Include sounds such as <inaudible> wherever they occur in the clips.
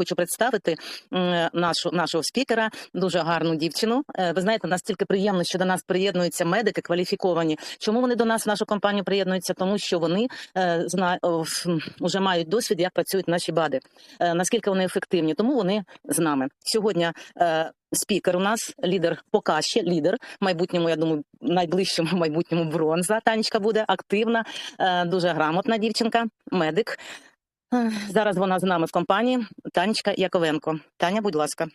хочу представити нашу нашого спікера, дуже гарну дівчину. Е, Ви знаєте, настільки приємно, що до нас приєднуються медики кваліфіковані. Чому вони до нас в нашу компанію приєднуються? Тому що вони е, зна вже мають досвід, як працюють наші бади, е, наскільки вони ефективні. Тому вони з нами сьогодні. Спікер у нас лідер, поки ще лідер майбутньому. Я думаю, найближчому майбутньому бронза. Танечка буде активна, дуже грамотна дівчинка, медик. Зараз вона з нами в компанії. Танечка Яковенко. Таня, будь ласка.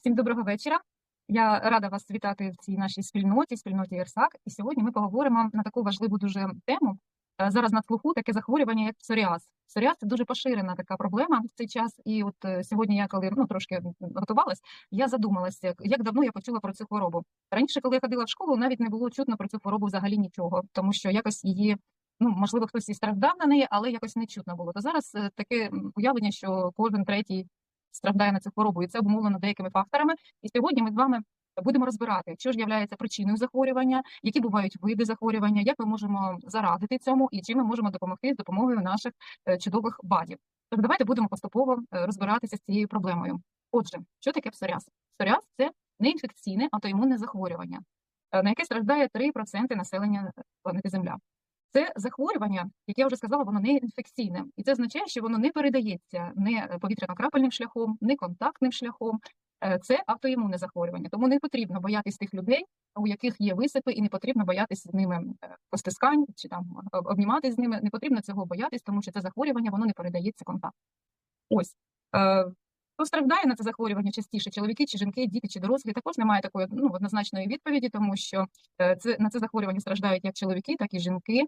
Всім доброго вечора. Я рада вас вітати в цій нашій спільноті, спільноті ЄРСАК. І сьогодні ми поговоримо на таку важливу дуже тему. Е, Зараз на слуху таке захворювання, як псоріаз. Псоріаз – це дуже поширена така проблема в цей час. І от е, сьогодні я, коли ну трошки готувалась, я задумалася, як- як давно я почула про цю хворобу. Раніше, коли я ходила в школу, навіть не було чутно про цю хворобу взагалі нічого, тому що якось її. Ну, можливо, хтось і страждав на неї, але якось не чутно було. То зараз е, таке уявлення, що кожен третій страждає на цю хворобу, і це обумовлено деякими факторами. І сьогодні ми з вами будемо розбирати, що ж є причиною захворювання, які бувають види захворювання, як ми можемо зарадити цьому, і чим ми можемо допомогти з допомогою наших е, чудових бадів. Тож давайте будемо поступово е, розбиратися з цією проблемою. Отже, що таке псоріаз? Псоріаз – це неінфекційне аутоімунне захворювання, на яке страждає 3% населення планети Земля. Це захворювання, як я вже сказала, воно не інфекційне, і це означає, що воно не передається не повітряно-крапельним шляхом, не контактним шляхом. Е, Це автоімунне захворювання, тому не потрібно боятись тих людей, у яких є висипи, і не потрібно боятися з ними е, постискань чи там об- обніматись з ними. Не потрібно цього боятись, тому що це захворювання воно не передається контактом. Ось Е, хто страждає на це захворювання частіше, чоловіки чи жінки, діти чи дорослі, також немає такої ну, однозначної відповіді, тому що е, це на це захворювання страждають як чоловіки, так і жінки.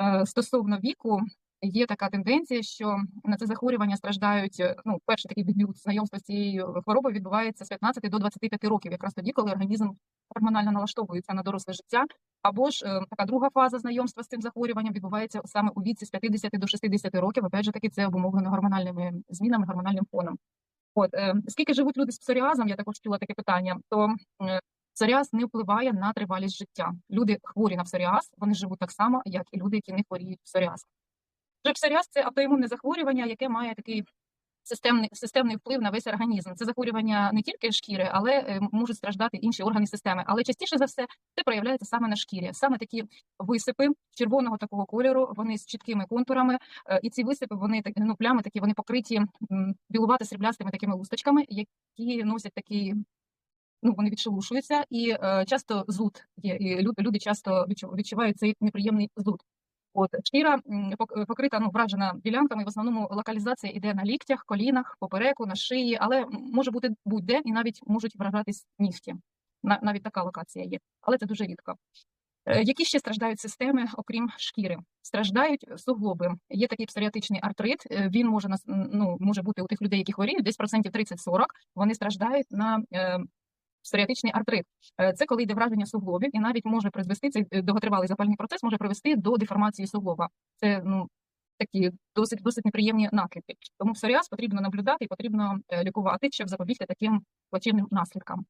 Е, Стосовно віку, є така тенденція, що на це захворювання страждають. е, Ну, перший такий дебют знайомства з цією хворобою відбувається з 15 до 25 років, якраз тоді, коли організм гормонально налаштовується на доросле життя. Або ж така друга фаза знайомства з цим захворюванням відбувається саме у віці з 50 до 60 років. Опять же таки, це обумовлено гормональними змінами, гормональним фоном. От е, скільки живуть люди з псоріазом, я також чула таке питання. То е, псоріаз не впливає на тривалість життя. Люди хворі на псоріаз, вони живуть так само, як і люди, які не хворіють псоріаз. Вже псоріаз це автоімунне захворювання, яке має такий системний системний вплив на весь організм. Це захворювання не тільки шкіри, але е, можуть страждати інші органи системи. Але частіше за все це проявляється саме на шкірі. Саме такі висипи червоного такого кольору, вони з чіткими контурами. е, І ці висипи, вони ну, плями такі, вони покриті м, білувато сріблястими такими лусточками, які носять такий. Ну, вони відшелушуються, і е, часто зуд є. І люди, часто відчу- відчувають цей неприємний зуд. От шкіра покрита ну вражена ділянками. В основному локалізація йде на ліктях, колінах, попереку, на шиї, але може бути будь-де і навіть можуть вражатись нігті. На- навіть така локація є, але це дуже рідко. Е, Які ще страждають системи, окрім шкіри? Страждають суглоби. Є такий псоріатичний артрит. е, Він може ну може бути у тих людей, які хворіють, десь процентів 30-40, Вони страждають на е, псоріатичний артрит. Е, Це коли йде враження суглобів, і навіть може призвести цей е, довготривалий запальний процес, може привести до деформації суглоба. Це ну такі досить досить неприємні наслідки. Тому псоріаз потрібно наблюдати і потрібно е, лікувати, щоб запобігти таким плачевним наслідкам.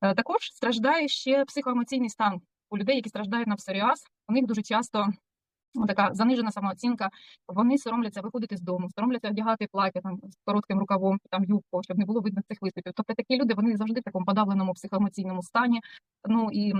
Також страждає ще психоемоційний стан у людей, які страждають на псоріаз. У них дуже часто така занижена самооцінка. Вони соромляться виходити з дому, соромляться одягати плаття там з коротким рукавом, там юбку, щоб не було видно цих виступів. Тобто такі люди вони завжди в такому подавленому психоемоційному стані. Ну і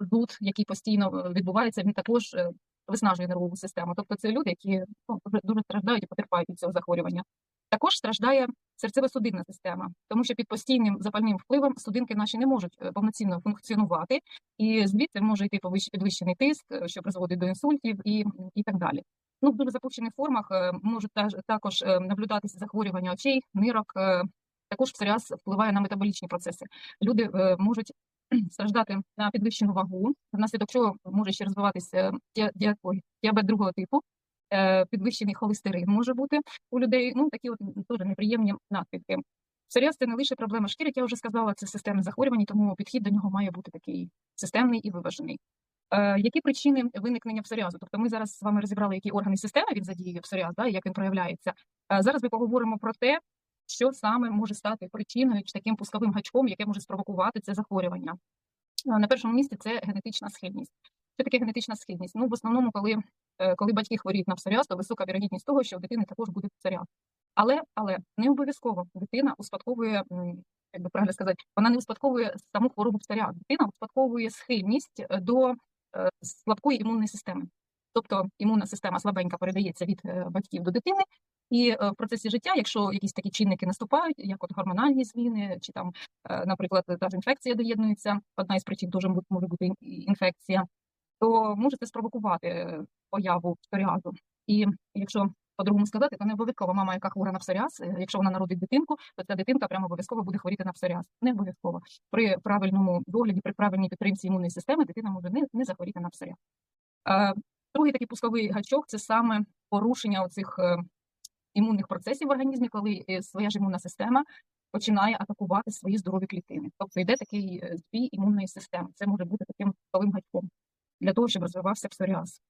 зуд, який постійно е, відбувається, він також е, виснажує нервову систему. Тобто це люди, які ну, дуже страждають і потерпають від цього захворювання. Також страждає серцево-судинна система, тому що під постійним запальним впливом судинки наші не можуть е, повноцінно функціонувати, і звідти може йти підвищений тиск, е, що призводить до інсультів і, і так далі. Ну, в дуже запущених формах е, можуть також наблюдатися захворювання очей, нирок. Також псоріаз впливає на метаболічні процеси. Люди можуть <clears throat> страждати на підвищену вагу, внаслідок чого може ще розвиватися ді- ді- діабет другого типу, підвищений холестерин може бути у людей. Ну такі от дуже неприємні наслідки. Псоріаз – це не лише проблема шкіри, як я вже сказала, це системне захворювання, тому підхід до нього має бути такий системний і виважений. Е, які причини виникнення псоріазу? Тобто ми зараз з вами розібрали, які органи системи він задіює псоріаз, да, як він проявляється. Е, зараз ми поговоримо про те, що саме може стати причиною чи таким пусковим гачком, яке може спровокувати це захворювання. Е, На першому місці це генетична схильність. Що таке генетична схильність? Ну, в основному, коли, е, коли батьки хворіють на псоріаз, то висока вірогідність того, що у дитини також буде псоріаз. Але, але не обов'язково дитина успадковує, як би правильно сказати, вона не успадковує саму хворобу псоріазу. Дитина успадковує схильність е, до е, слабкої імунної системи. Тобто імунна система слабенька передається від батьків до дитини, і в процесі життя, якщо якісь такі чинники наступають, як от гормональні зміни, чи там, наприклад, та ж інфекція доєднується, одна із причин дуже може бути інфекція, то може це спровокувати е, появу псоріазу. І якщо по-другому сказати, то не обов'язково мама, яка хвора на псоріаз, е, якщо вона народить дитинку, то ця дитинка прямо обов'язково буде хворіти на псоріаз. Не обов'язково. При правильному догляді, при правильній підтримці імунної системи дитина може не, не захворіти на псоріаз. Е, Другий такий пусковий гачок це саме порушення оцих імунних процесів в організмі, коли своя ж імунна система починає атакувати свої здорові клітини. Тобто йде такий збій імунної системи. Це може бути таким пусковим гачком для того, щоб розвивався псоріаз.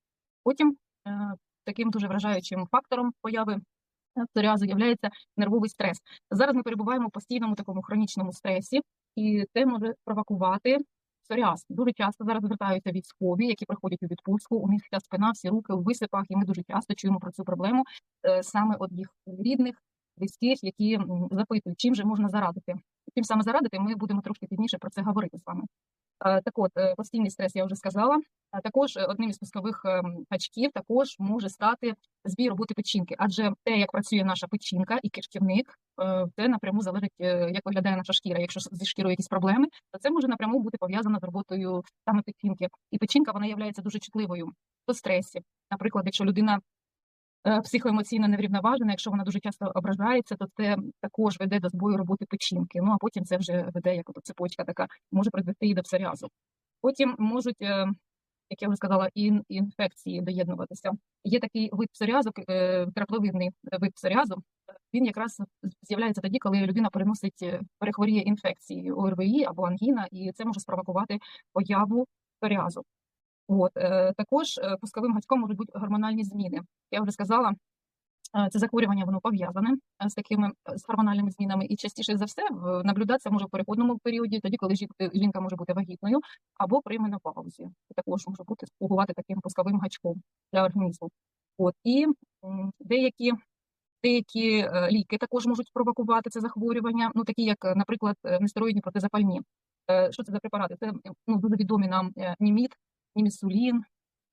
Потім е, таким дуже вражаючим фактором появи е, псоріазу є нервовий стрес. Зараз ми перебуваємо в постійному такому хронічному стресі, і це може провокувати псоріаз. Дуже часто зараз звертаються військові, які приходять у відпустку. У них вся спина, всі руки у висипах, і ми дуже часто чуємо про цю проблему е, саме від їх рідних, близьких, які запитують, чим же можна зарадити. Чим саме зарадити, ми будемо трошки пізніше про це говорити з вами. Так от, постійний стрес я вже сказала. Також одним із пускових гачків також може стати збій роботи печінки, адже те, як працює наша печінка і кишківник, це напряму залежить, е, як виглядає наша шкіра. Якщо зі шкірою якісь проблеми, то це може напряму бути пов'язано з роботою саме печінки. І печінка вона є дуже чутливою до стресів. Наприклад, якщо людина психоемоційно неврівноважена, якщо вона дуже часто ображається, то це також веде до збою роботи печінки. Ну а потім це вже веде як цепочка така, може призвести і до псоріазу. Потім можуть, е, як я вже сказала, ін, інфекції доєднуватися. Є такий вид псоріазу, к- е, крапловидний вид псоріазу. Він якраз з'являється тоді, коли людина переносить е, перехворіє інфекції ОРВІ або ангіна, і це може спровокувати появу псоріазу. От е, також е, пусковим гачком можуть бути гормональні зміни. Я вже сказала, е, це захворювання воно пов'язане з такими з гормональними змінами, і частіше за все наблюдатися може в переходному періоді, тоді, коли жін- жінка може бути вагітною, або при менопаузі. Це також може бути слугувати таким пусковим гачком для організму. От і деякі. Деякі ліки також можуть спровокувати це захворювання, ну такі як, наприклад, нестероїдні протизапальні. Що це за препарати? Це ну, дуже відомі нам німіт, німісулін,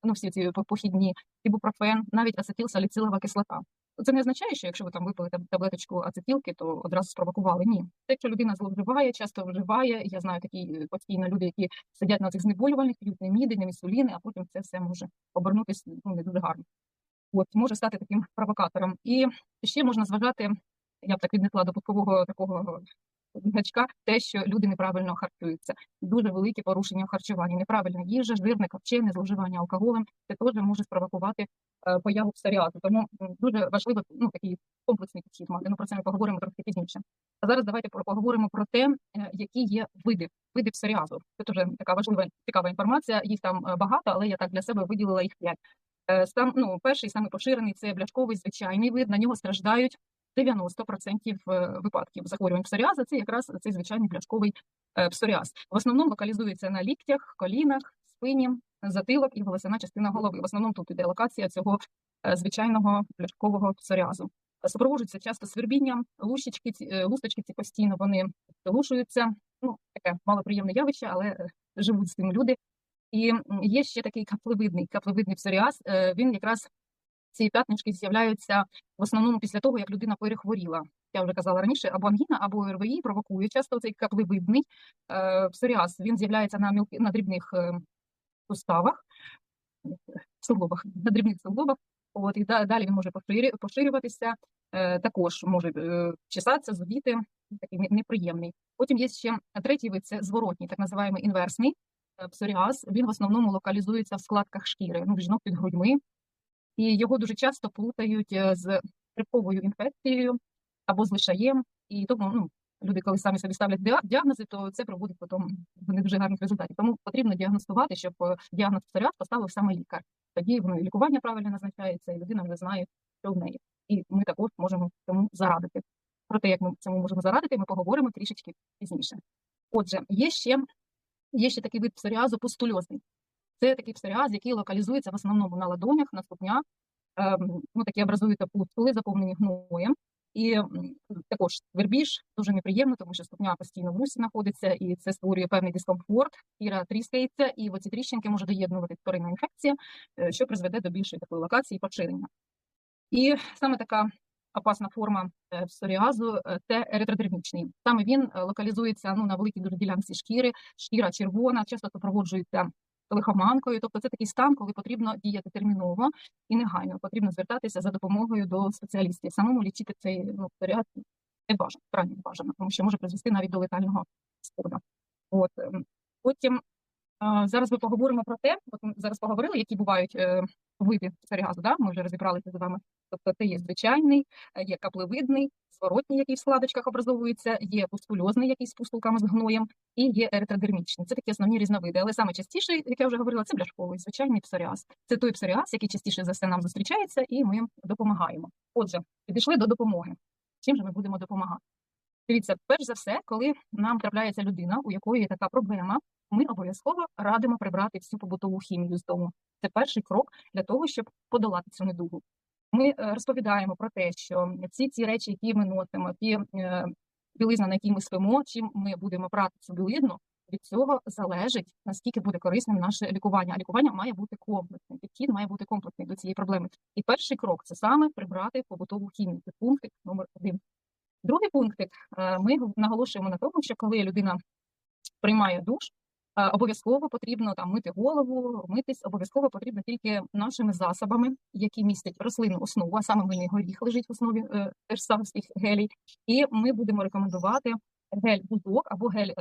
ну всі ці похідні, ібупрофен, навіть ацетилсаліцилова кислота. Це не означає, що якщо ви там випили таблеточку ацетилки, то одразу спровокували. Ні, це якщо людина зловживає, часто вживає. Я знаю такі е, постійно люди, які сидять на цих знеболювальних, п'ють неміди, немісуліни, а потім це все може обернутися ну, не дуже гарно. От може стати таким провокатором. І ще можна зважати, я б так віднесла до пускового такого гачка, те, що люди неправильно харчуються. Дуже великі порушення в харчуванні, неправильна їжа, жирне копчене, зловживання алкоголем. Це теж може спровокувати е, появу псоріазу. Тому дуже важливо ну, такий комплексний підхід мати. Ну про це ми поговоримо трохи пізніше. А зараз давайте поговоримо про те, е, які є види, види псоріазу. Це дуже така важлива цікава інформація. Їх там е, багато, але я так для себе виділила їх п'ять. Сам ну перший самий поширений це бляшковий звичайний вид. На нього страждають 90% е, випадків захворювань псоріаза. Це якраз цей звичайний бляшковий е, псоріаз. В основному локалізується на ліктях, колінах, спині, затилок і волосяна частина голови. В основному тут іде локація цього е, звичайного бляшкового псоріазу. Супроводжується часто свербінням, е, лусточки ці постійно вони лушуються. Ну таке малоприємне явище, але живуть з цим люди. І є ще такий каплевидний, каплевидний псоріаз. Він якраз ці п'ятнички з'являються в основному після того, як людина перехворіла. Я вже казала раніше, або ангіна, або ОРВІ провокує часто цей каплевидний е, псоріаз. Він з'являється на мілки на дрібних е, суставах, суглобах, на дрібних суглобах. От і далі він може поширюватися. Е, також може е, чесатися, зудіти, такий неприємний. Потім є ще третій вид це зворотній, так називаємо інверсний е, псоріаз. Він в основному локалізується в складках шкіри, ну, жінок під грудьми, і його дуже часто плутають е, з грибковою інфекцією або з лишаєм. І тому ну, люди, коли самі собі ставлять діагнози, то це приводить потім до не дуже гарних результатів. Тому потрібно діагностувати, щоб е, діагноз псоріаз поставив саме лікар. Тоді воно і лікування правильно назначається, і людина вже знає, що в неї. І ми також можемо цьому зарадити. Про те, як ми цьому можемо зарадити, ми поговоримо трішечки пізніше. Отже, є ще, є ще такий вид псоріазу пустульозний. Це такий псоріаз, який локалізується в основному на ладонях, на ступнях. Ем, ну, такі образуються пустули, заповнені гноєм. І також вербіж дуже неприємно, тому що ступня постійно в русі знаходиться, і це створює певний дискомфорт. Шкіра тріскається, і оці тріщинки може доєднувати вторинна інфекція, е, що призведе до більшої такої локації поширення. І саме така опасна форма е, псоріазу е, це еритродермічний. Саме він локалізується ну, на великій ділянці шкіри, шкіра червона, часто супроводжується лихоманкою. Тобто це такий стан, коли потрібно діяти терміново і негайно. Потрібно звертатися за допомогою до спеціалістів. Самому лічити цей ну, період не бажано, крайне не бажано, тому що може призвести навіть до летального сходу. От ем, потім зараз ми поговоримо про те, от ми зараз поговорили, які бувають е, види псоріазу. Да? Ми вже розібралися з вами. Тобто це є звичайний, е, є каплевидний, зворотній, який в складочках образовується, є пустульозний, який з пустулками з гноєм, і є еритродермічний. Це такі основні різновиди. Але саме частіше, як я вже говорила, це бляшковий, звичайний псоріаз. Це той псоріаз, який частіше за все нам зустрічається, і ми допомагаємо. Отже, підійшли до допомоги. Чим же ми будемо допомагати? Дивіться, перш за все, коли нам трапляється людина, у якої є така проблема, ми обов'язково радимо прибрати всю побутову хімію з дому. Це перший крок для того, щоб подолати цю недугу. Ми е, розповідаємо про те, що всі ці речі, які ми носимо, ті е, білизна, на якій ми спимо, чим ми будемо брати цю білизну, від цього залежить наскільки буде корисним наше лікування. А лікування має бути комплексним. Підхід має бути комплексний до цієї проблеми. І перший крок це саме прибрати побутову хімію. Це пункт номер один. Другий пунктик е, ми наголошуємо на тому, що коли людина приймає душ, е, обов'язково потрібно там мити голову, митись обов'язково потрібно тільки нашими засобами, які містять рослинну основу, а саме мильний горіх лежить в основі е, теж самих гелій. І ми будемо рекомендувати гель бузок або гель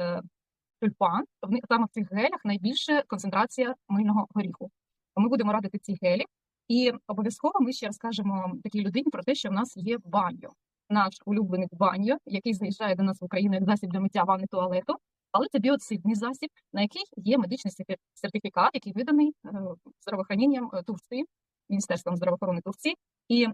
тюльпан. Саме в цих гелях найбільша концентрація мильного горіху. Ми будемо радити ці гелі. І обов'язково ми ще розкажемо такій людині про те, що в нас є баньо наш улюблений баньо, який заїжджає до нас в Україну як засіб для миття ванни туалету, але це біоцидний засіб, на який є медичний сертифікат, який виданий е, здравоохраненням е, Турції, Міністерством здравоохорони Турції. І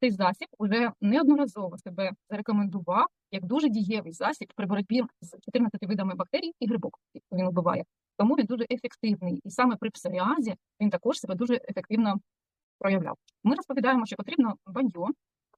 цей засіб уже неодноразово себе зарекомендував як дуже дієвий засіб при боротьбі з 14 видами бактерій і грибок, які він вбиває. Тому він дуже ефективний. І саме при псоріазі він також себе дуже ефективно проявляв. Ми розповідаємо, що потрібно баньо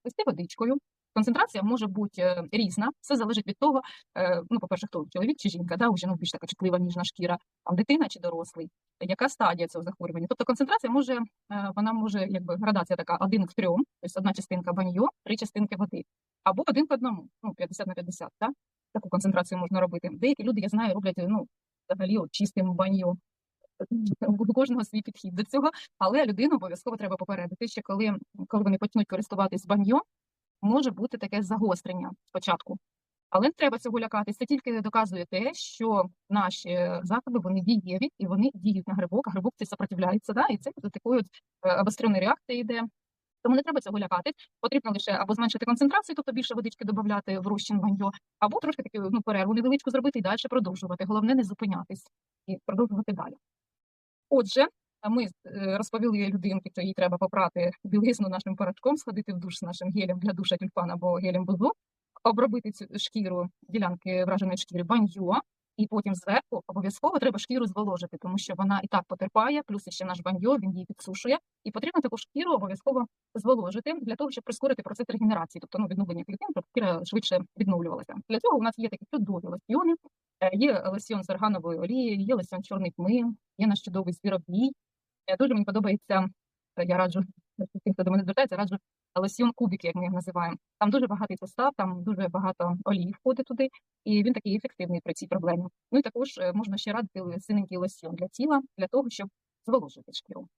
пити водичкою. Концентрація може бути е, різна, все залежить від того, е, ну, по-перше, хто чоловік чи жінка, да, у жінок більш така чутлива ніжна шкіра, там дитина чи дорослий, яка стадія цього захворювання. Тобто концентрація може, е, вона може, якби градація така один к трьом, тобто одна частинка баньо, три частинки води, або один к одному, ну 50 на 50, да? таку концентрацію можна робити. Деякі люди, я знаю, роблять ну, взагалі от, чистим баньо. У кожного свій підхід до цього, але людину обов'язково треба попередити, що коли, коли вони почнуть користуватись баньо, може бути таке загострення спочатку. Але не треба цього лякатися. Це тільки доказує те, що наші е, засоби вони дієві і вони діють на грибок, а грибок це сопротивляється, да? і це от е, обостреної реакції йде. Тому не треба цього лякатись. Потрібно лише або зменшити концентрацію, тобто більше водички додати в розчин баньо, або трошки таку ну, перерву невеличку зробити і далі продовжувати. Головне не зупинятись і продовжувати далі. Отже, а ми е, розповіли людинці, що їй треба попрати білизну нашим порошком, сходити в душ з нашим гелем для душа тюльпан або гелем бузу, обробити цю шкіру ділянки враженої шкіри баньо, і потім зверху обов'язково треба шкіру зволожити, тому що вона і так потерпає, плюс ще наш баньо, він її підсушує. І потрібно таку шкіру обов'язково зволожити для того, щоб прискорити процес регенерації, тобто ну, відновлення клітин, щоб шкіра швидше відновлювалася. Для цього у нас є такі чудові лосьйони, Е, Є лосьйон з органовою олією, є лосьйон чорний тмин, є наш чудовий звіробій. Дуже мені подобається, е, я раджу тим, хто до мене звертається, раджу лосьйон кубики, як ми їх називаємо. Там дуже багатий состав, там дуже багато олії входить туди, і він такий ефективний при цій проблемі. Ну і також е, можна ще радити синенький лосьйон для тіла, для того, щоб зволожити шкіру.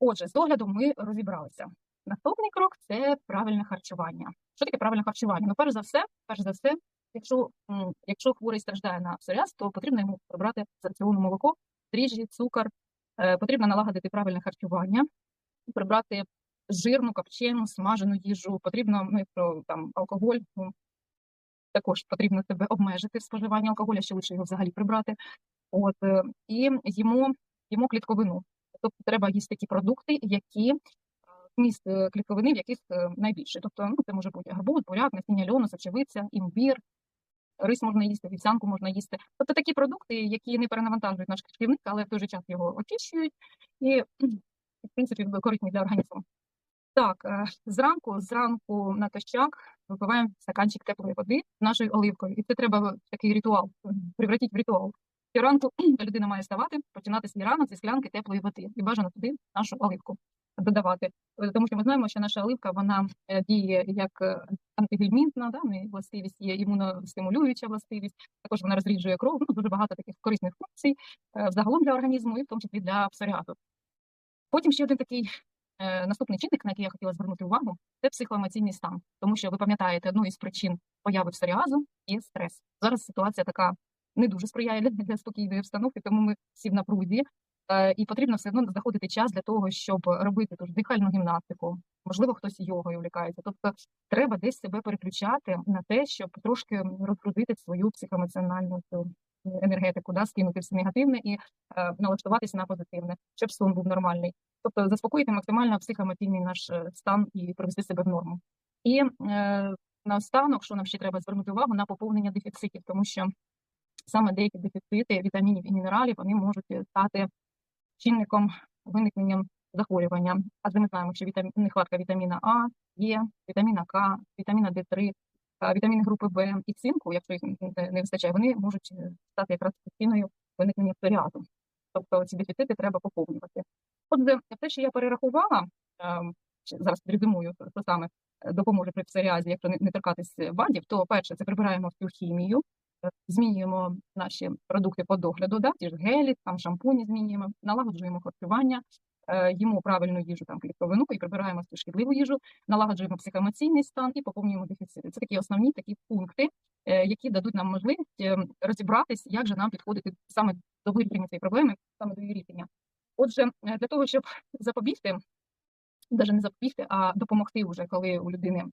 Отже, з доглядом ми розібралися. Наступний крок це правильне харчування. Що таке правильне харчування? Ну, перш за все, перш за все, якщо, якщо хворий страждає на псоріаз, то потрібно йому прибрати з раціону молоко, дріжджі, цукор. Е, Потрібно налагодити правильне харчування, прибрати жирну, копчену, смажену їжу. Потрібно, ну, якщо там алкоголь, також потрібно себе обмежити в споживанні алкоголя, ще лучше його взагалі прибрати. От, е, і їмо, їмо клітковину. Тобто треба їсти такі продукти, які е, вміст е, клітковини, в яких найбільше. Тобто, ну, це може бути гарбуз, буряк, насіння льону, сочевиця, імбір, рис можна їсти, вівсянку можна їсти. Тобто такі продукти, які не перенавантажують наш кишківник, але в той же час його очищують і, в принципі, корисні для організму. Так, е, зранку, зранку натощак випиваємо стаканчик теплої води з нашою оливкою. І це треба такий ритуал, превратити в ритуал. Щоранку <clears throat> людина має ставати, починати свій ранок зі склянки теплої води і бажано туди нашу оливку додавати. Е, Тому що ми знаємо, що наша оливка вона е, діє як е, антигельмінтна, да, властивість є імуностимулююча властивість. Також вона розріджує кров. Ну, дуже багато таких корисних функцій взагалом для організму, і в тому числі для псоріазу. Потім ще один такий наступний чинник, на який я хотіла звернути увагу, це психоемоційний стан. Тому що ви пам'ятаєте, одну із причин появи псоріазу є стрес. Зараз ситуація така не дуже сприяє для спокійної обстановки, тому ми всі в напрузі. Е, і потрібно все одно знаходити час для того, щоб робити ту ж дихальну гімнастику. Можливо, хтось йогою увлікається. Тобто треба десь себе переключати на те, щоб трошки розгрузити свою психоемоціональну енергетику, да, скинути все негативне і е, налаштуватися на позитивне, щоб сон був нормальний. Тобто заспокоїти максимально психоемоційний наш е, стан і привести себе в норму. І е, наостанок, що нам ще треба звернути увагу на поповнення дефіцитів, тому що саме деякі дефіцити вітамінів і мінералів вони можуть стати чинником виникнення захворювання. Адже ми знаємо, що вітамін, нехватка вітаміна А, Е, вітаміна К, вітаміна Д3, вітаміни групи В і цинку, якщо їх не вистачає, вони можуть е, стати якраз причиною виникнення псоріазу. Тобто ці дефіцити треба поповнювати. Отже, те, що я перерахувала, ем, зараз підрезюмую, що саме е, допоможе при псоріазі, якщо не, торкатись е, БАДів, то перше, це прибираємо всю хімію, е, змінюємо наші продукти по догляду, да, ті ж гелі, там шампуні змінюємо, налагоджуємо харчування, е, їмо правильну їжу, там клітковину і прибираємо всю шкідливу їжу, налагоджуємо психоемоційний стан і поповнюємо дефіцити. Це такі основні такі пункти, е, які дадуть нам можливість е, розібратись, як же нам підходити саме до вирішення цієї проблеми, саме до її рішення. Отже, е, для того, щоб <laughs> запобігти, навіть не запобігти, а допомогти вже, коли у людини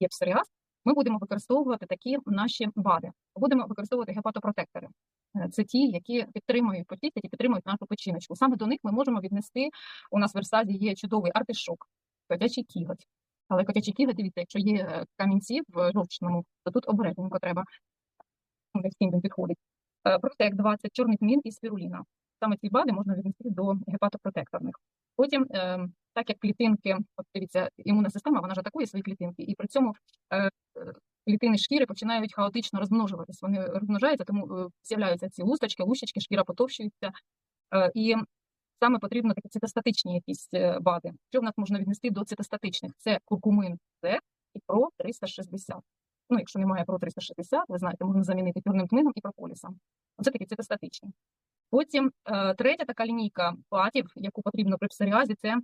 є псоріаз, ми будемо використовувати такі наші БАДи. Будемо використовувати гепатопротектори. Е, Це ті, які підтримують почистять і підтримують нашу печіночку. Саме до них ми можемо віднести. У нас в Версазі є чудовий артишок, котячий кіготь. Але котячий кіготь, дивіться, якщо є е, камінці в жовчному, то тут обережненько треба. Не всім він підходить. Е, Протек 20, чорний тмін і спіруліна. Саме ці БАДи можна віднести до гепатопротекторних. Потім, е, так як клітинки, от дивіться, імунна система, вона ж атакує свої клітинки, і при цьому е, е, клітини шкіри починають хаотично розмножуватись. Вони розмножаються, тому е, з'являються ці лусточки, лущички, шкіра потовщується. І саме потрібно такі цитостатичні якісь БАДи. Що в нас можна віднести до цитостатичних? Це куркумин С і ПРО 360. Ну, якщо немає ПРО 360, ви знаєте, можна замінити чорним тмином і прополісом. Оце такі цитостатичні. Потім е, третя така лінійка БАДів, яку потрібно при псоріазі, це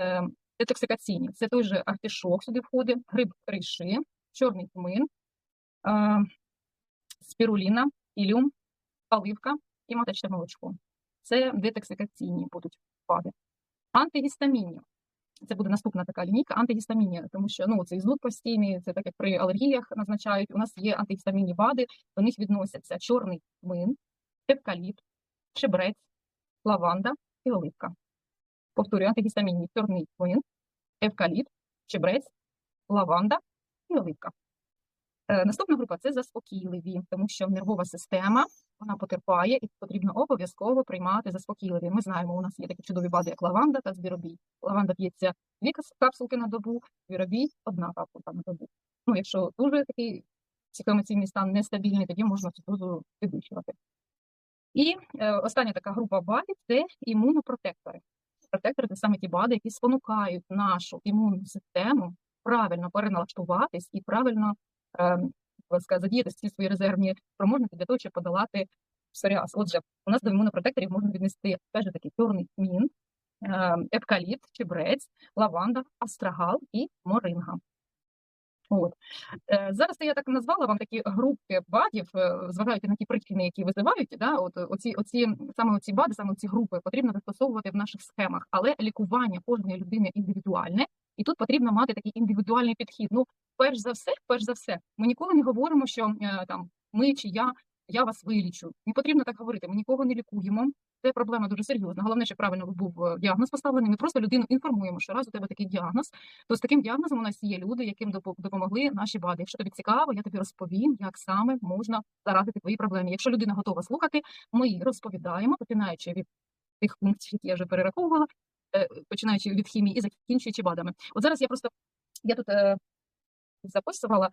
е, детоксикаційні. Це той же артишок сюди входить, гриб криши, чорний тмин, е, спіруліна, ілюм, оливка і маточне молочко. Це детоксикаційні будуть БАДи. Антигістамінні. Це буде наступна така лінійка антигістамінні, тому що ну цей зуд постійний, це так як при алергіях назначають. У нас є антигістамінні БАДи, до них відносяться чорний тмин, евкаліпт, шибрець, лаванда і оливка. Повторюю, антигістамінні чорний тмин, евкаліпт, чебрець, лаванда і оливка. Е, Наступна група це заспокійливі, тому що нервова система вона потерпає і потрібно обов'язково приймати заспокійливі. Ми знаємо, у нас є такі чудові бади, як лаванда та звіробій. Лаванда п'ється дві капсулки на добу, звіробій одна капсулка на добу. Ну, якщо дуже такий психоемоційний стан нестабільний, тоді можна цю дозу підвищувати. І е, остання така група БАДів це імунопротектори. Протектори це саме ті БАДи, які спонукають нашу імунну систему правильно переналаштуватись і правильно е, ласка, задіяти всі свої резервні спроможності для того, щоб подолати псоріаз. Отже, у нас до імунопротекторів можна віднести теж такий чорний тмін, е, епкаліпт, чебрець, лаванда, астрагал і моринга. От. Е, Зараз я так назвала вам такі групи БАДів, е, зважаючи на ті причини, які визивають, да, от оці, оці, саме оці БАДи, саме ці групи потрібно застосовувати в наших схемах, але лікування кожної людини індивідуальне, і тут потрібно мати такий індивідуальний підхід. Ну, перш за все, перш за все, ми ніколи не говоримо, що е, там ми чи я, я вас вилічу. Не потрібно так говорити. Ми нікого не лікуємо. Це проблема дуже серйозна. Головне, щоб правильно був е, діагноз поставлений. Ми просто людину інформуємо, що раз у тебе такий діагноз, то з таким діагнозом у нас є люди, яким допомогли наші БАДи. Якщо тобі цікаво, я тобі розповім, як саме можна зарадити твої проблеми. Якщо людина готова слухати, ми розповідаємо, починаючи від тих пунктів, які я вже перераховувала, е, починаючи від хімії і закінчуючи БАДами. От зараз я просто я тут е, записувала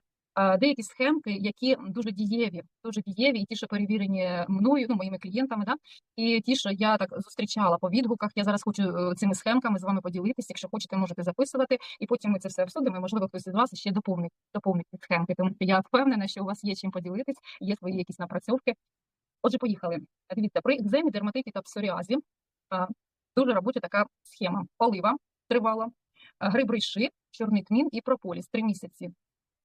деякі схемки, які дуже дієві, дуже дієві, і ті, що перевірені мною, ну моїми клієнтами, да? і ті, що я так зустрічала по відгуках. Я зараз хочу е, цими схемками з вами поділитися. Якщо хочете, можете записувати, і потім ми це все обсудимо. і, Можливо, хтось із вас ще доповнить доповнить ці схемки. Тому що я впевнена, що у вас є чим поділитись, є свої якісь напрацьовки. Отже, поїхали. Дивіться, при екземі, дерматиті та псоріазі дуже робоча така схема. Олива тривала, а, гриб рейши, чорний тмін і прополіс. Три місяці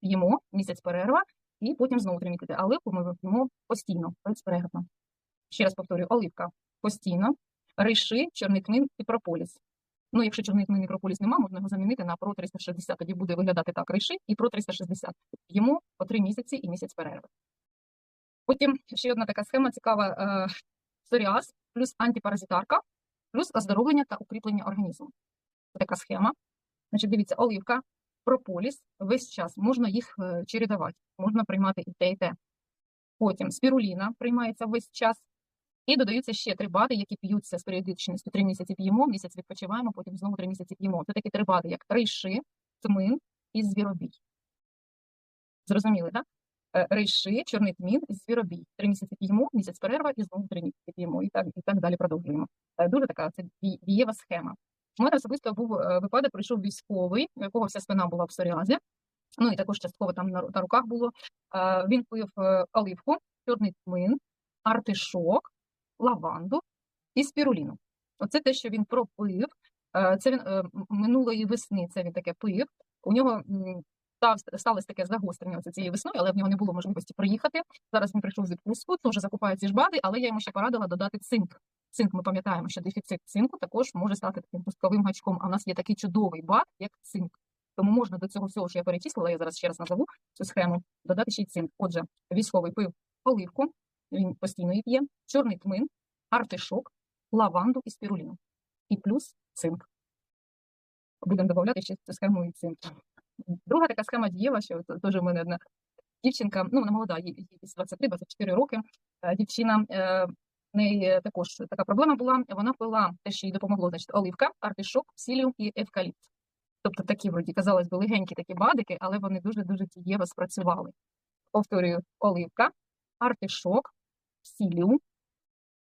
п'ємо, місяць перерва, і потім знову три місяці. А оливку ми п'ємо постійно, безперервно. Ще раз повторюю, оливка постійно, рейши, чорний тмін і прополіс. Ну, якщо чорний тмін і прополіс нема, можна його замінити на про 360. Тоді буде виглядати так рейши і про 360. П'ємо по три місяці і місяць перерви. Потім ще одна така схема цікава: е, псоріаз плюс антипаразитарка, плюс оздоровлення та укріплення організму. Це така схема. Значить, дивіться, оливка, прополіс весь час можна їх е, чередувати, можна приймати і те, і те. Потім спіруліна приймається весь час. І додаються ще три бади, які п'ються з періодичністю. Три місяці п'ємо, місяць відпочиваємо, потім знову три місяці п'ємо. Це такі три бади, як рейши, тмин і звіробій. Зрозуміли, так? Е, Рейши, чорний тмін і звіробій. Три місяці п'ємо, місяць перерва і знову три місяці п'ємо. І так, і так далі продовжуємо. Е, Дуже така це дієва схема. У мене особисто був е, випадок, прийшов військовий, у якого вся спина була в псоріазі. Ну і також частково там на, на руках було. Е, Він пив е, оливку, чорний тмин, артишок, лаванду і спіруліну. Оце те, що він пропив. Це він минулої весни. Це він таке пив. У нього сталося таке загострення цієї весною, але в нього не було можливості приїхати. Зараз він прийшов з відпустку, теж закупає ці ж БАДи, але я йому ще порадила додати цинк. Цинк, ми пам'ятаємо, що дефіцит цинку також може стати таким пусковим гачком. А в нас є такий чудовий БАД, як цинк. Тому можна до цього всього, що я перечислила, я зараз ще раз назову цю схему, додати ще й цинк. Отже, військовий пив оливку, він постійно її п'є, чорний тмин, артишок, лаванду і спіруліну. І плюс цинк. Будемо додавати ще цю схему і цинк. Друга така схема дієва, що теж в мене одна дівчинка, ну вона молода, їй їй десь 23-24 роки. Е, Дівчина, е, неї також така проблема була. Вона пила те, що їй допомогло, значить, оливка, артишок, псіліум і евкаліпт. Тобто такі, вроді, казалось би, легенькі такі бадики, але вони дуже-дуже дієво спрацювали. Повторюю, оливка, артишок, псіліум,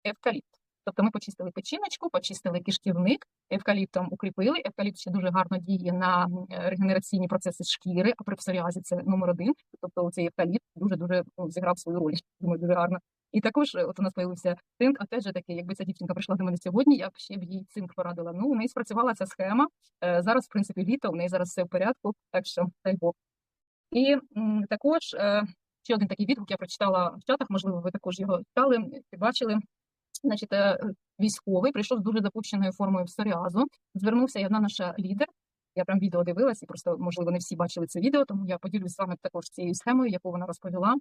евкаліпт. Тобто ми почистили печіночку, почистили кишківник, евкаліптом укріпили. Евкаліпт ще дуже гарно діє на регенераційні процеси шкіри, а при псоріазі це номер один. Тобто цей евкаліпт дуже-дуже ну, зіграв свою роль. Думаю, дуже гарно. І також е, от у нас з'явився цинк, опять же таки, якби ця дівчинка прийшла до мене сьогодні, я б ще б їй цинк порадила. Ну, у неї спрацювала ця схема. Е, Зараз, в принципі, літо, у неї зараз все в порядку, так що дай Бог. І також е, ще один такий відгук я прочитала в чатах, можливо, ви також його читали, і бачили. Значить, військовий прийшов з дуже запущеною формою псоріазу. Звернувся і одна наша лідер. Я прям відео дивилась, і просто, можливо, не всі бачили це відео, тому я поділюсь з вами також цією схемою, яку вона розповіла.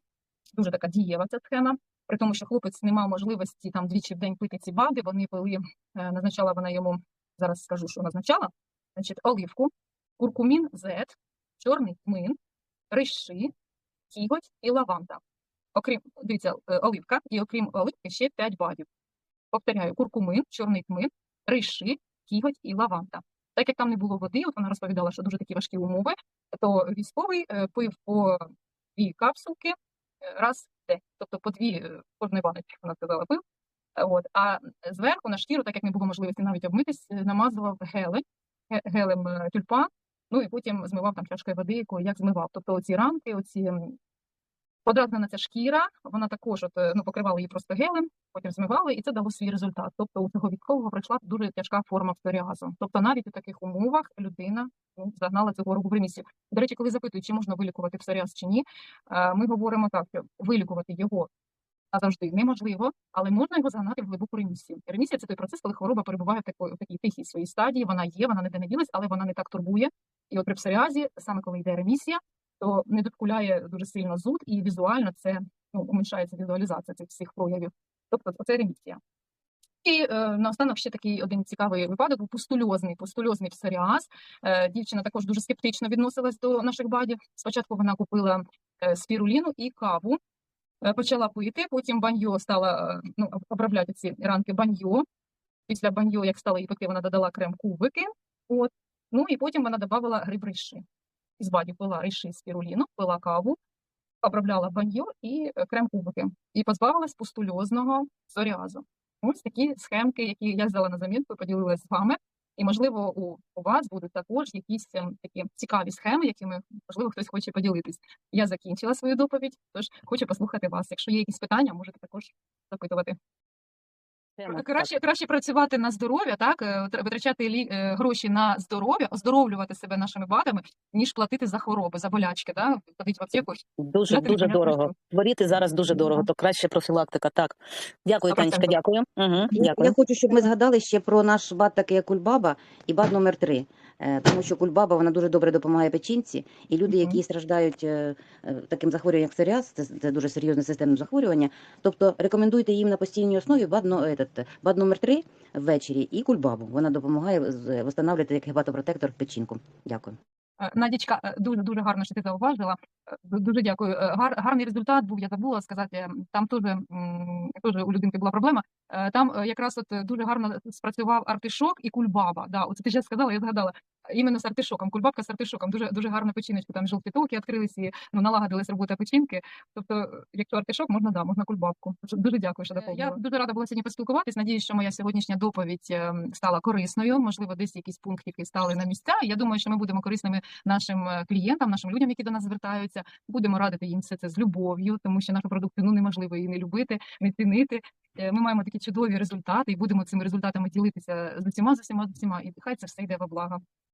Дуже така дієва ця схема. При тому, що хлопець не мав можливості там двічі в день пити ці бади, вони пили, е, назначала вона йому, зараз скажу, що назначала, значить, оливку, куркумін Z, чорний тмин, риши, кіготь і лаванда. Окрім, дивіться, е, оливка, і окрім оливки ще 5 бадів. Повторяю, куркумин, чорний тмин, риши, кіготь і лаванда. Так як там не було води, от вона розповідала, що дуже такі важкі умови, то військовий е, пив по дві капсулки раз в день, тобто по дві е, кожної баночки, вона сказала, пив. Е, От. А зверху на шкіру, так як не було можливості навіть обмитись, е, намазував гелем, ге- гелем тюльпан, ну і потім змивав там чашкою води, як змивав. Тобто оці рамки, оці подразнена ця шкіра, вона також от, ну, покривала її просто гелем, потім змивали, і це дало свій результат. Тобто у цього військового пройшла дуже тяжка форма псоріазу. Тобто навіть у таких умовах людина загнала цю хворобу в ремісію. До речі, коли запитують, чи можна вилікувати псоріаз чи ні, е, ми говоримо так, що вилікувати його назавжди неможливо, але можна його загнати в глибоку ремісію. Ремісія це той процес, коли хвороба перебуває в такій, в такій тихій своїй стадії. Вона є, вона ніде не ділась, але вона не так турбує. І от при псоріазі, саме коли йде ремісія, то не докуляє дуже сильно зуд, і візуально це ну, уменшається візуалізація цих всіх проявів. Тобто це ремісія. І е, наостанок ще такий один цікавий випадок був пустульозний, пустульозний псоріаз. Е, дівчина також дуже скептично відносилась до наших бадів. Спочатку вона купила е, спіруліну і каву, почала пити, потім баньо стала ну, обробляти ці ранки баньо. Після баньо, як стало їй пекти, вона додала крем-кубики. От. Ну і потім вона додавала гриб риши. Із баді пила риши з спіруліну, пила каву, обробляла баньо і е, крем-кубики. І позбавилась пустульозного псоріазу. Ось такі схемки, які я взяла на замітку, поділилася з вами. І, можливо, у, у вас будуть також якісь ем, такі цікаві схеми, якими, можливо, хтось хоче поділитись. Я закінчила свою доповідь, тож хочу послухати вас. Якщо є якісь питання, можете також запитувати. Тема, Краще, краще працювати на здоров'я, так е, витрачати лі, е, гроші на здоров'я, оздоровлювати себе нашими БАДами, ніж платити за хвороби, за болячки, да? ходити в аптеку. Дуже Дати дуже дорого. Хворіти зараз дуже дорого, то краще профілактика. Так. Дякую, Танечка, дякую. Угу, Я- дякую. Я хочу, щоб ми згадали ще про наш бад, такий як кульбаба, і бад номер 3 тому що кульбаба вона дуже добре допомагає печінці, і люди, які страждають е, е, таким захворюванням, як псоріаз, це, це дуже серйозне системне захворювання. Тобто рекомендуйте їм на постійній основі бад, но- этот, бад номер 3 ввечері і кульбабу. Вона допомагає з- восстанавливати як гепатопротектор печінку. Дякую. Е, Надічка, е, дуже дуже гарно, що ти зауважила. Е, Дуже дякую. Гар, гарний результат був. Я забула сказати. Там теж теж у людинки була проблема. Там якраз от дуже гарно спрацював артишок і кульбаба. Да, оце ти ж сказала, я згадала. Іменно з артишоком. Кульбабка з артишоком. Дуже дуже гарна печіночка. Там жовті токи відкрились і ну налагодилась робота печінки. Тобто, е, якщо артишок, можна да, можна кульбабку. Дуже- дякую, що доповнила. Я дуже рада була сьогодні поспілкуватись. Надіюсь, що моя сьогоднішня доповідь е, стала корисною. Можливо, десь якісь пунктики стали на місця. Я думаю, що ми будемо корисними нашим е, клієнтам, нашим людям, які до нас звертаються. Будемо радити їм все це з любов'ю, тому що нашу продукцію ну неможливо її не любити, не цінити. Е, Ми маємо такі чудові результати і будемо цими результатами ділитися з усіма, з усіма, з усіма. І хай це все йде во благо.